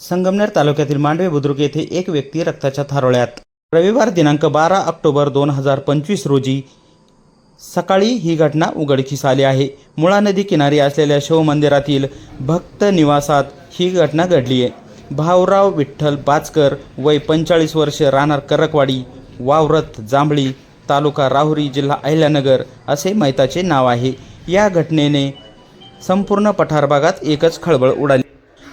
संगमनेर तालुक्यातील मांडवे बुद्रुक येथे एक व्यक्ती रक्ताच्या थारोळ्यात. रविवार दिनांक बारा ऑक्टोबर दोन हजार पंचवीस रोजी सकाळी ही घटना उघडकीस आली आहे. मुळा नदी किनारी असलेल्या शिवमंदिरातील भक्त निवासात ही घटना घडली आहे. भाऊराव विठ्ठल बाचकर वय पंचेचाळीस वर्ष राहणार करकवाडी वावरत जांभळी तालुका राहुरी जिल्हा अहिल्यानगर असे मैताचे नाव आहे. या घटनेने संपूर्ण पठार भागात एकच खळबळ उडाली.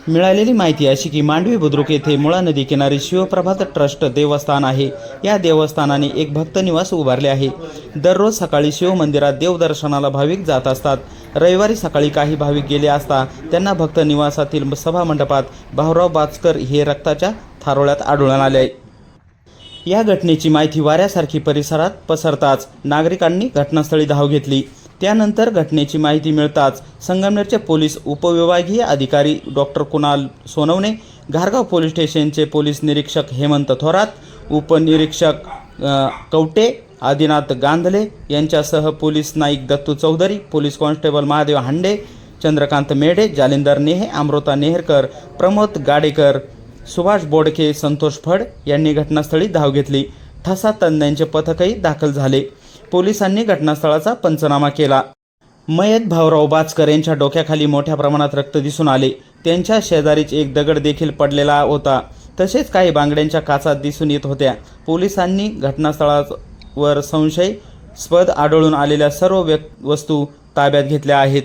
मिळालेली माहिती अशी की मांडवी बुद्रुक येथे मुळा नदी किनारी शिवप्रभात ट्रस्ट देवस्थान आहे. या देवस्थानाने एक भक्त निवास उभारले आहे. दररोज सकाळी शिव मंदिरात देवदर्शनाला भाविक जात असतात. रविवारी सकाळी काही भाविक गेले असता त्यांना भक्त निवासातील सभामंडपात भाऊराव बाचकर हे रक्ताच्या थारोळ्यात आढळून आले. आहे या घटनेची माहिती वाऱ्यासारखी परिसरात पसरताच नागरिकांनी घटनास्थळी धाव घेतली. त्यानंतर घटनेची माहिती मिळताच संगमनेरचे पोलीस उपविभागीय अधिकारी डॉक्टर कुणाल सोनवणे घारगाव पोलीस स्टेशनचे पोलीस निरीक्षक हेमंत थोरात उपनिरीक्षक कवटे आदिनाथ गांधले यांच्यासह police Naik Dattu Chaudhari police constable Mahadev Hande Chandrakant Medhe Jalindar Nehe Amruta Neharkar Pramod Gadekar Subhash बोडके संतोष फड यांनी घटनास्थळी धाव घेतली. ठसा तज्ज्ञांचे पथकही दाखल झाले. पोलिसांनी घटनास्थळाचा पंचनामा केला. मयत भाऊराव बाचकर यांच्या डोक्याखाली मोठ्या प्रमाणात रक्त दिसून आले. त्यांच्या शेजारीच एक दगड देखील पडलेला होता. तसेच काही बांगड्यांच्या काचा दिसून येत होत्या. पोलिसांनी घटनास्थळावर संशयस्पद आढळून आलेल्या सर्व व्यक् वस्तू ताब्यात घेतल्या आहेत.